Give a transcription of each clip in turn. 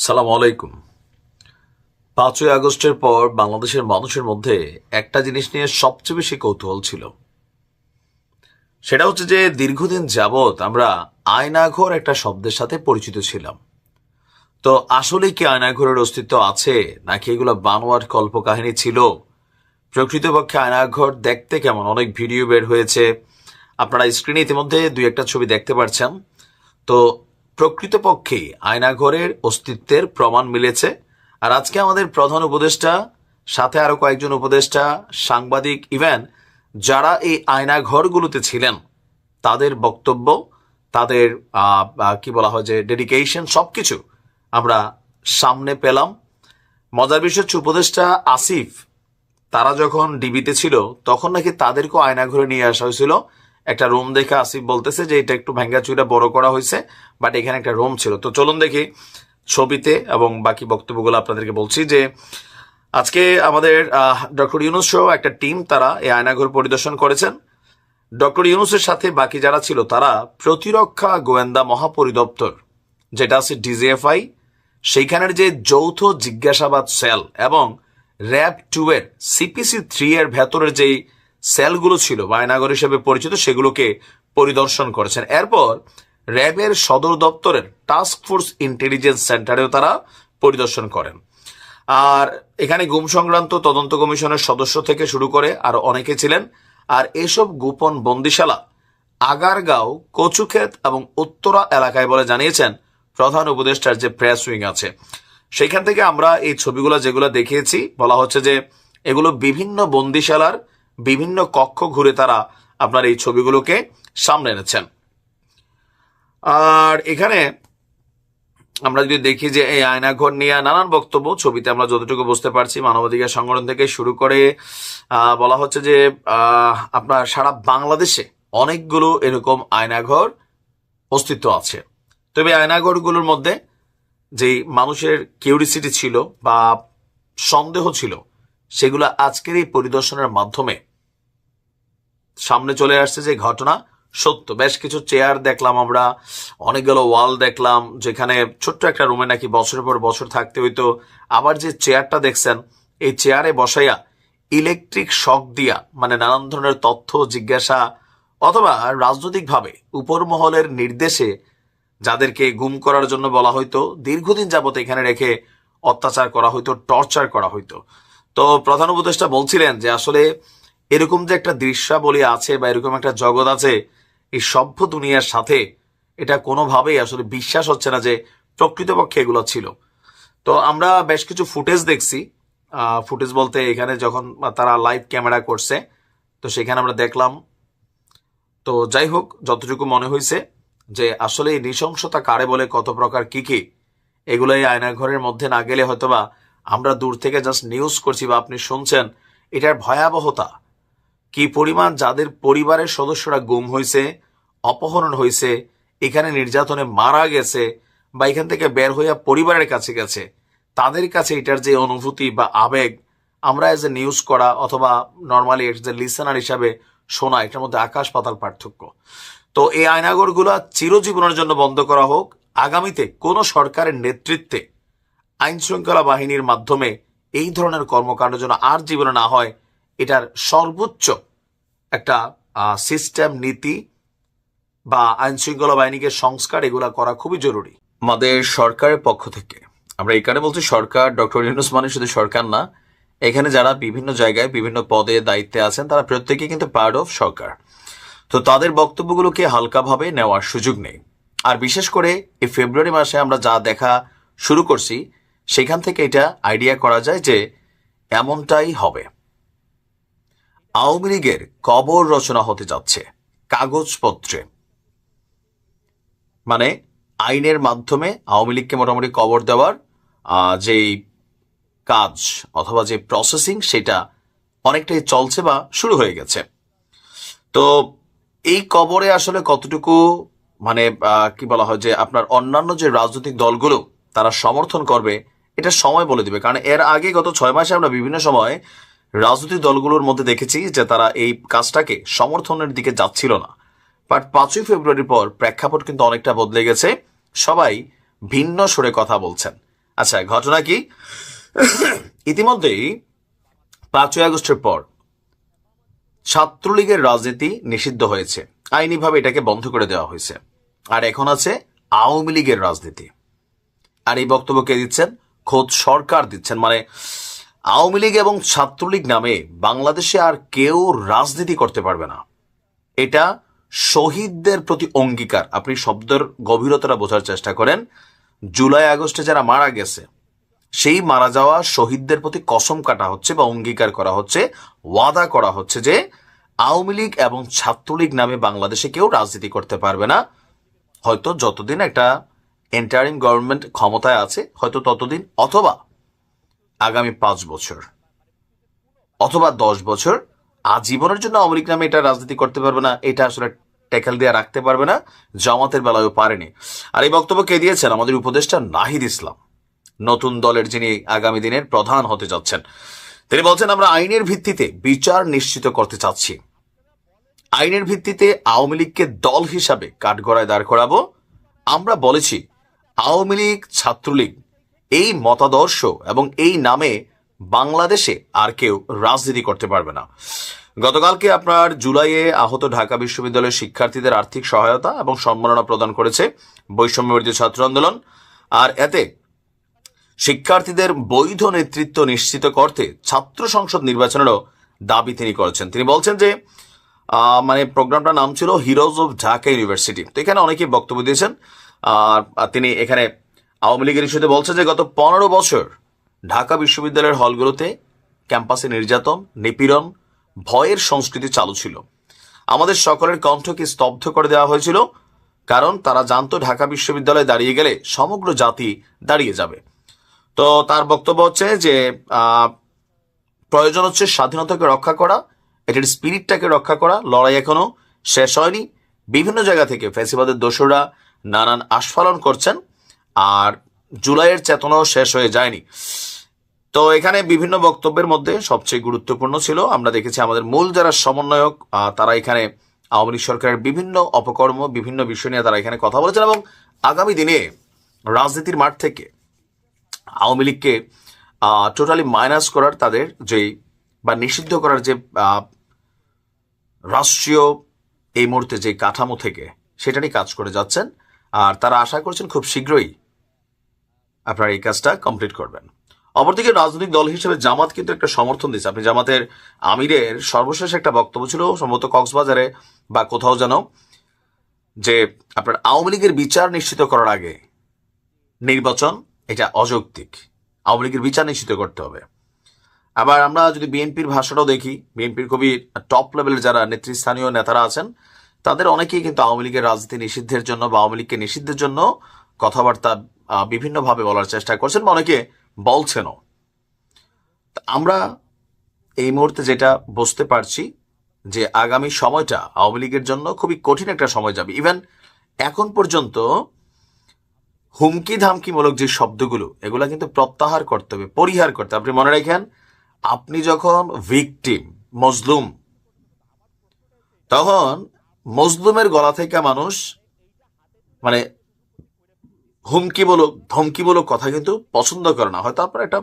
সালাম আলাইকুম। পাঁচই আগস্টের পর বাংলাদেশের মানুষের মধ্যে একটা জিনিস নিয়ে সবচেয়ে বেশি কৌতূহল ছিল। সেটা হচ্ছে যে দীর্ঘদিন যাবৎ আমরা আয়নাঘর একটা শব্দের সাথে পরিচিত ছিলাম। তো আসলে কি আয়নাঘরের অস্তিত্ব আছে নাকি এগুলো বানোয়ার কল্পকাহিনী ছিল? প্রকৃতপক্ষে আয়নাঘর দেখতে কেমন? অনেক ভিডিও বের হয়েছে। আপনারা স্ক্রিনে ইতিমধ্যে দুই একটা ছবি দেখতে পাচ্ছেন তো প্রকৃতপক্ষেই আয়নাঘরের অস্তিত্বের প্রমাণ মিলেছে। আর আজকে আমাদের প্রধান উপদেষ্টা, সাথে আরও কয়েকজন উপদেষ্টা, সাংবাদিক, ইভেন যারা এই আয়নাঘরগুলোতে ছিলেন, তাদের বক্তব্য, তাদের কি বলা হয় যে ডেডিকেশন সব কিছু আমরা সামনে পেলাম। মজার বিষয় হচ্ছে উপদেষ্টা আসিফ, তারা যখন ডিবিতে ছিল, তখন নাকি তাদেরকেও আয়নাঘরে নিয়ে আসা হয়েছিল। একটা রুম দেখে আসিফ বলতেছে যে এটা একটু ভেঙ্গা চুরা বড় করা হয়েছে বাট এখানে একটা রুম ছিল। তো চলুন দেখি ছবিতে এবং বাকি বক্তব্যগুলো আপনাদেরকে বলছি যে আজকে আমাদের ডক্টর ইউনুস সহ একটা টিম তারা এই আয়নাঘর পরিদর্শন করেছেন। ডক্টর ইউনুসের সাথে বাকি যারা ছিল তারা প্রতিরক্ষা গোয়েন্দা মহাপরিদপ্তর, যেটা আছে ডিজিএফআই সেইখানের যে যৌথ জিজ্ঞাসাবাদ সেল এবং র্যাব টু এর সিপিসি থ্রি এর ভেতরের যেই সেলগুলো ছিল বা আয়নাগর হিসেবে পরিচিত, সেগুলোকে পরিদর্শন করেছেন। এরপর র্যাবের সদর দপ্তরের টাস্ক ফোর্স ইন্টেলিজেন্স সেন্টারেও তারা পরিদর্শন করেন। আর এখানে গুম সংক্রান্ত তদন্ত কমিশনের সদস্য থেকে শুরু করে আরও অনেকে ছিলেন। আর এসব গোপন বন্দিশালা আগারগাঁও, কচুক্ষেত এবং উত্তরা এলাকায় বলে জানিয়েছেন প্রধান উপদেষ্টার যে প্রেস উইং আছে। সেখান থেকে আমরা এই ছবিগুলো যেগুলো দেখিয়েছি, বলা হচ্ছে যে এগুলো বিভিন্ন বন্দিশালার বিভিন্ন কক্ষ ঘুরে তারা আপনার এই ছবিগুলোকে সামনে এনেছেন। আর এখানে আমরা যদি দেখি যে এই আয়নাঘর নিয়ে নানান বক্তব্য, ছবিতে আমরা যতটুকু বুঝতে পারছি, মানবাধিকার সংগঠন থেকে শুরু করে বলা হচ্ছে যে আপনার সারা বাংলাদেশে অনেকগুলো এরকম আয়নাঘর অস্তিত্ব আছে। তবে আয়নাঘরগুলোর মধ্যে যে মানুষের কিউরিসিটি ছিল বা সন্দেহ ছিল, সেগুলো আজকের এই পরিদর্শনের মাধ্যমে সামনে চলে আসছে যে ঘটনা, সত্য। বেশ কিছু চেয়ার দেখলাম আমরা, অনেকগুলো ওয়াল দেখলাম, যেখানে ছোট্ট একটা রুমে নাকি বছরের পর বছর থাকতে হইতো। আবার যে চেয়ারটা দেখছেন, এই চেয়ারে বসাইয়া ইলেকট্রিক শক দিয়া মানে নানান ধরনের তথ্য, জিজ্ঞাসা, অথবা রাজনৈতিকভাবে উপর মহলের নির্দেশে যাদেরকে গুম করার জন্য বলা হইতো, দীর্ঘদিন যাবত এখানে রেখে অত্যাচার করা হইতো টর্চার করা হইতো। তো প্রধান উপদেষ্টা বলছিলেন যে আসলে এরকম যে একটা দৃশ্যাবলী আছে বা এরকম একটা জগৎ আছে, এই সভ্য দুনিয়ার সাথে এটা কোনোভাবেই আসলে বিশ্বাস হচ্ছে না যে প্রকৃতপক্ষে এগুলো ছিল। তো আমরা বেশ কিছু ফুটেজ দেখছি। ফুটেজ বলতে এখানে যখন তারা লাইভ ক্যামেরা করছে, তো সেখানে আমরা দেখলাম, তো যাই হোক, যতটুকু মনে হয়েছে যে আসলে এই নৃশংসতা কারে বলে, কত প্রকার কি কি এগুলো এই আয়নাঘরের মধ্যে না গেলে হয়তোবা আমরা দূর থেকে জাস্ট নিউজ করছি বা আপনি শুনছেন, এটার ভয়াবহতা কি পরিমাণ যাদের পরিবারের সদস্যরা গুম হয়েছে অপহরণ হয়েছে এখানে নির্যাতনে মারা গেছে বা এখান থেকে বের হইয়া পরিবারের কাছে গেছে, তাদের কাছে এটার যে অনুভূতি বা আবেগ, আমরা এজ এ নিউজ করা অথবা নর্মালি এজ এ লিসেনার হিসাবে শোনা, এটার মধ্যে আকাশ পাতাল পার্থক্য। তো এই আয়নাগরগুলো চিরজীবনের জন্য বন্ধ করা হোক, আগামীতে কোন সরকারের নেতৃত্বে আইন শৃঙ্খলা বাহিনীর মাধ্যমে এই ধরনের কর্মকাণ্ড যেন আর জীবনে না হয় এটার সর্বোচ্চ একটা সিস্টেম নীতি বা আইন শৃঙ্খলা বাহিনীকে সংস্কার এগুলা করা খুবই জরুরি। আমাদের সরকারের পক্ষ থেকে, আমরা এই কারণে বলছি সরকার, ডক্টর ইউনুস মানে শুধু সরকার না, এখানে যারা বিভিন্ন জায়গায়, বিভিন্ন পদে দায়িত্বে আছেন, তারা প্রত্যেকেই কিন্তু পার্ট অফ সরকার। তো তাদের বক্তব্যগুলোকে হালকাভাবে নেওয়ার সুযোগ নেই। আর বিশেষ করে এই ফেব্রুয়ারি মাসে আমরা যা দেখা শুরু করছি, সেখান থেকে এটা আইডিয়া করা যায় যে এমনটাই হবে। আওয়ামী লীগের কবর রচনা হতে যাচ্ছে, কাগজপত্রে। মানে আইনের মাধ্যমে আওয়ামী লীগকে মোটামুটি কবর দেওয়ার যেই কাজ অথবা যে প্রসেসিং সেটা অনেকটাই চলছে বা শুরু হয়ে গেছে। তো এই কবরে আসলে কতটুকু মানে কি বলা হয় যে আপনার অন্যান্য যে রাজনৈতিক দলগুলো তারা সমর্থন করবে, এটা সময় বলে দিবে। কারণ এর আগে গত ছয় মাসে আমরা বিভিন্ন সময় রাজনৈতিক দলগুলোর মধ্যে দেখেছি যে তারা এই কাজটাকে সমর্থনের দিকে যাচ্ছিল না। বাট পাঁচই ফেব্রুয়ারির পর প্রেক্ষাপট কিন্তু অনেকটা বদলে গেছে। সবাই ভিন্ন সুরে কথা বলছেন। আচ্ছা ঘটনা কি? ইতিমধ্যেই পাঁচই আগস্টের পর ছাত্রলীগের রাজনীতি নিষিদ্ধ হয়েছে। আইনিভাবে এটাকে বন্ধ করে দেওয়া হয়েছে। আর এখন আছে আওয়ামী লীগের রাজনীতি। আর এই বক্তব্য কে দিচ্ছেন? খোদ সরকার দিচ্ছেন। মানে আওয়ামী লীগ এবং ছাত্রলীগ নামে বাংলাদেশে আর কেউ রাজনীতি করতে পারবে না। এটা শহীদদের প্রতি অঙ্গীকার। আপনি শব্দের গভীরতাটা বোঝার চেষ্টা করেন। জুলাই, আগস্টে যারা মারা গেছে, সেই মারা যাওয়া শহীদদের প্রতি কসম কাটা হচ্ছে বা অঙ্গীকার করা হচ্ছে, ওয়াদা করা হচ্ছে যে আওয়ামী লীগ এবং ছাত্রলীগ নামে বাংলাদেশে কেউ রাজনীতি করতে পারবে না। হয়তো যতদিন একটা এন্টারিং গভর্নমেন্ট ক্ষমতায় আছে, হয়তো ততদিন অথবা আগামী পাঁচ বছর। অথবা দশ বছর। আজীবনের জন্য আওয়ামী লীগ নামে এটা রাজনীতি করতে পারবে না, এটা আসলে ট্যাকেল দিয়ে রাখতে পারবে না, জামাতের বেলায়ও পারেনি। আর এই বক্তব্য কে দিয়েছেন? আমাদের উপদেষ্টা নাহিদ ইসলাম। নতুন দলের যিনি আগামী দিনের প্রধান হতে যাচ্ছেন, তিনি বলছেন, আমরা আইনের ভিত্তিতে বিচার নিশ্চিত করতে চাচ্ছি। আইনের ভিত্তিতে আওয়ামী লীগকে দল হিসাবে কাঠগড়ায় দাঁড় করাবো। আমরা বলেছি, আওয়ামী লীগ ছাত্রলীগ এই মতাদর্শ এবং এই নামে বাংলাদেশে আর কেউ রাজনীতি করতে পারবে না। গতকালকে আপনার জুলাইয়ে আহত ঢাকা বিশ্ববিদ্যালয়ের শিক্ষার্থীদের আর্থিক সহায়তা এবং সম্মাননা প্রদান করেছে বৈষম্য ছাত্র আন্দোলন। আর এতে শিক্ষার্থীদের বৈধ নেতৃত্ব নিশ্চিত করতে ছাত্র সংসদ নির্বাচনেরও দাবি তিনি করেছেন। তিনি বলছেন যে মানে প্রোগ্রামটার নাম ছিল হিরোজ অফ ঢাকা ইউনিভার্সিটি তো এখানে অনেকেই বক্তব্য দিয়েছেন। আর তিনি এখানে আওয়ামী লীগের ইস্যুতে বলছে যে গত পনেরো বছর ঢাকা বিশ্ববিদ্যালয়ের হলগুলোতে ক্যাম্পাসে নির্যাতন, নিপীড়ন, ভয়ের সংস্কৃতি চালু ছিল। আমাদের সকলের কণ্ঠকে স্তব্ধ করে দেওয়া হয়েছিল? কারণ তারা জানতো ঢাকা বিশ্ববিদ্যালয়ে দাঁড়িয়ে গেলে সমগ্র জাতি দাঁড়িয়ে যাবে। তো তার বক্তব্য হচ্ছে যে প্রয়োজন হচ্ছে স্বাধীনতাকে রক্ষা করা, এটার স্পিরিটটাকে রক্ষা করা। লড়াই এখনও শেষ হয়নি। বিভিন্ন জায়গা থেকে ফ্যাসিবাদের দোষরা নানান আস্ফালন করছেন। আর জুলাইয়ের চেতনাও শেষ হয়ে যায়নি। তো এখানে বিভিন্ন বক্তব্যের মধ্যে সবচেয়ে গুরুত্বপূর্ণ ছিল, আমরা দেখেছি আমাদের মূল যারা সমন্বয়ক তারা এখানে আওয়ামী লীগ সরকারের বিভিন্ন অপকর্ম, বিভিন্ন বিষয় নিয়ে তারা এখানে কথা বলেছেন এবং আগামী দিনে রাজনীতির মাঠ থেকে আওয়ামী লীগকে টোটালি মাইনাস করার তাদের যে বা নিষিদ্ধ করার যে রাষ্ট্রীয় এই মুহূর্তে যে কাঠামো থেকে সেটারই কাজ করে যাচ্ছেন। আর তারা আশা করছেন খুব শীঘ্রই আপনারা এই কাজটা কমপ্লিট করবেন। অপরদিকে রাজনৈতিক দল হিসেবে জামাত কিন্তু একটা সমর্থন দিচ্ছে আপনি জামাতের আমিরের সর্বশেষ একটা বক্তব্য ছিল, সম্ভবত কক্সবাজারে বা কোথাও যেন, যে আপনার আওয়ামী লীগের বিচার নিশ্চিত করার আগে নির্বাচন, এটা অযৌক্তিক। আওয়ামী লীগের বিচার নিশ্চিত করতে হবে। আবার আমরা যদি বিএনপির ভাষাটাও দেখি, বিএনপির খুবই টপ লেভেলের যারা নেতৃস্থানীয় নেতারা আছেন তাদের অনেকেই কিন্তু আওয়ামী লীগের রাজনীতি নিষিদ্ধের জন্য বা আওয়ামী লীগকে নিষিদ্ধের জন্য কথাবার্তা বিভিন্নভাবে বলার চেষ্টা করছেন বা অনেকে বলছেনও আমরা এই মুহূর্তে যেটা বুঝতে পারছি যে আগামী সময়টা আওয়ামী লীগের জন্য খুবই কঠিন একটা সময় যাবে ইভেন এখন পর্যন্ত হুমকি ধামকিমূলক যে শব্দগুলো, এগুলো কিন্তু প্রত্যাহার করতে হবে, পরিহার করতে। আপনি মনে রাখেন, আপনি যখন ভিকটিম মজলুম, তখন মজলুমের গলা থেকে মানুষ মানে হুমকিমূলক ধমকিমূলক কথা কিন্তু পছন্দ করে না। হয়তো আপনার একটা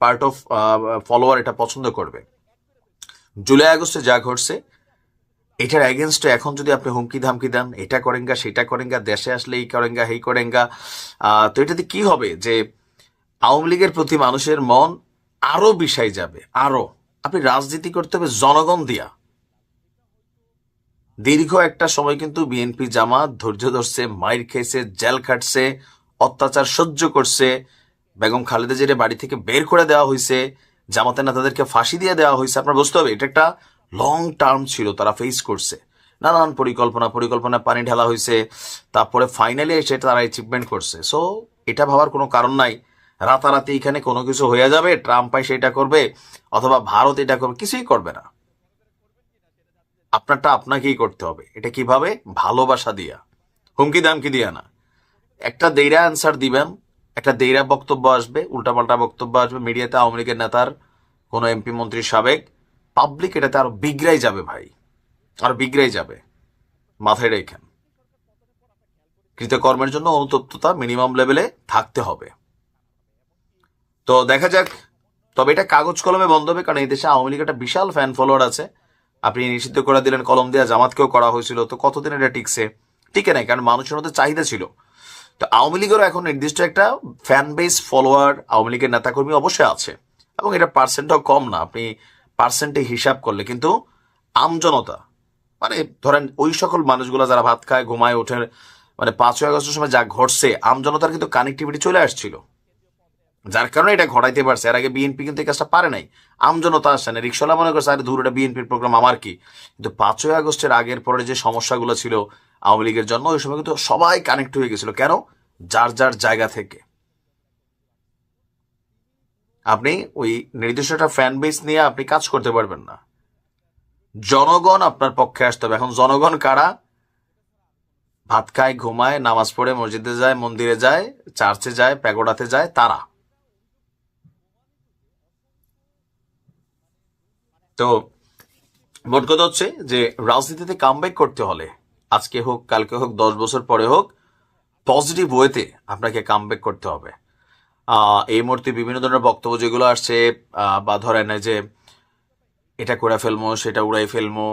পার্ট অফ ফলোয়ার এটা পছন্দ করবে জুলাই আগস্টে যা ঘটছে, এটার এগেনস্টে এখন যদি আপনি হুমকি ধামকি দেন, এটা করেঙ্গা, সেটা করেঙ্গা, দেশে আসলে এই করেঙ্গা এই করেঙ্গা তো এটাতে কি হবে? যে আওয়ামী লীগের প্রতি মানুষের মন আরও বিষাই যাবে, আরও। আপনি রাজনীতি করতে হবে জনগণ দিয়া। দীর্ঘ একটা সময় কিন্তু বিএনপি জামাত ধৈর্য ধরছে, মাইর খেয়েছে, জেল খাটছে, অত্যাচার সহ্য করছে। বেগম খালেদা জিরে বাড়ি থেকে বের করে দেওয়া হয়েছে, জামাতের নেতাদেরকে ফাঁসি দিয়ে দেওয়া হয়েছে। আপনার বুঝতে হবে, এটা একটা লং টার্ম ছিল, তারা ফেস করছে। নানান পরিকল্পনা পরিকল্পনা পানি ঢালা হয়েছে, তারপরে ফাইনালি এসে তারা অ্যাচিভমেন্ট করছে। সো এটা ভাবার কোনো কারণ নাই। রাতারাতি এখানে কোনো কিছু হয়ে যাবে ট্রাম্প পাই সেটা করবে, অথবা ভারত এটা করবে, কিছুই করবে না। আপনারটা আপনাকেই করতে হবে। এটা কীভাবে? ভালোবাসা দিয়া। হুমকি দামকি দিয়া না। একটা দেইরা অ্যান্সার দিবেন, একটা দেইরা বক্তব্য আসবে, উল্টাপাল্টা বক্তব্য আসবে, মিডিয়াতে আওয়ামী লীগের নেতার, কোনো এমপি মন্ত্রী সাবেক পাবলিক এটাতে আরও বিগড়াই যাবে ভাই। আরও বিগড়াই যাবে। মাথায় রেখেন। কৃতকর্মের জন্য অনুতপ্ততা মিনিমাম লেভেলে থাকতে হবে। তো দেখা যাক, তবে এটা কাগজ কলমে বন্ধ হবে, কারণ এই দেশে আওয়ামী লীগ একটা বিশাল ফ্যান ফলোয়ার আছে। আপনি নিষিদ্ধ করে দিলেন, কলম দিয়া জামাতকেও করা হয়েছিল, তো কতদিন এটা টিকছে? টিকে নাই, কারণ মানুষের মধ্যে চাহিদা ছিল। তো আওয়ামী লীগেরও এখন নির্দিষ্ট একটা ফ্যান বেস ফলোয়ার আওয়ামী লীগের নেতাকর্মী অবশ্যই আছে। এবং এটা পার্সেন্টটাও কম না, আপনি পার্সেন্টে হিসাব করলে কিন্তু আমজনতা মানে ধরেন ওই সকল মানুষগুলো যারা ভাত খায়, ঘুমায়, ওঠে মানে পাঁচই আগস্টের সময় যা ঘটছে আমজনতার কিন্তু কানেক্টিভিটি চলে আসছিল। যার কারণে এটা ঘটাইতে পারছে। এর আগে বিএনপি কিন্তু এই কাজটা পারে নাই। আমজনতা আসছে না। রিক্সাওয়ালা মনে করছে, আরে দূর এটা বিএনপির প্রোগ্রাম আমার কি? কিন্তু পাঁচই আগস্টের আগের পরে যে সমস্যাগুলো ছিল, আওয়ামী লীগের জন্য ওই সময় কিন্তু সবাই কানেক্ট হয়ে গেছিল। কেন? যার যার জায়গা থেকে। আপনি ওই নির্দিষ্ট একটা ফ্যান বেস নিয়ে আপনি কাজ করতে পারবেন না। জনগণ আপনার পক্ষে আসতে হবে। এখন জনগণ কারা? ভাত খায়, ঘুমায়, নামাজ পড়ে, মসজিদে যায়, মন্দিরে যায়, চার্চে যায়, প্যাগোডাতে যায়, তারা। তো মোট কথা হচ্ছে যে রাজনীতিতে কামব্যাক করতে হলে, আজকে হোক, কালকে হোক, দশ বছর পরে হোক পজিটিভ ওয়েতে আপনাকে কামব্যাক করতে হবে। এই মুহূর্তে বিভিন্ন ধরনের বক্তব্য যেগুলো আসছে বা ধরেন যে, এটা করে ফেলমো, সেটা উড়াই ফেলমো,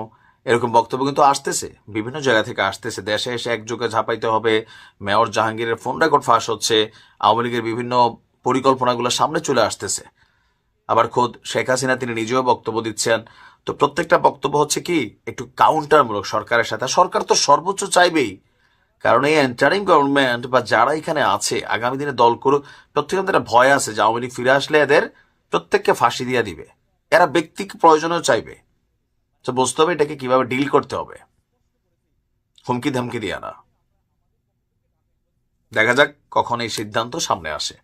এরকম বক্তব্য কিন্তু আসতেছে, বিভিন্ন জায়গা থেকে আসতেছে। দেশে এসে একযোগে ঝাঁপাইতে হবে, মেয়র জাহাঙ্গীরের ফোন রেকর্ড ফাঁস হচ্ছে, আওয়ামী লীগের বিভিন্ন পরিকল্পনাগুলো সামনে চলে আসতেছে। আবার খোদ শেখ হাসিনা তিনি নিজেও বক্তব্য দিচ্ছেন। তো প্রত্যেকটা বক্তব্য হচ্ছে কি, একটু কাউন্টারমূলক সরকারের সাথে। সরকার তো সর্বোচ্চ চাইবেই। কারণ এই এন্টারিং গভর্নমেন্ট বা যারা এখানে আছে, আগামী দিনে দল করুক মধ্যে একটা ভয় আছে যে আওয়ামী ফিরে আসলে এদের প্রত্যেককে ফাঁসি দিয়ে দিবে। এরা ব্যক্তিকে প্রয়োজনেও চাইবে। তো বুঝতে হবে এটাকে কীভাবে ডিল করতে হবে। হুমকি ধামকি দিয়ে না। দেখা যাক কখন এই সিদ্ধান্ত সামনে আসে।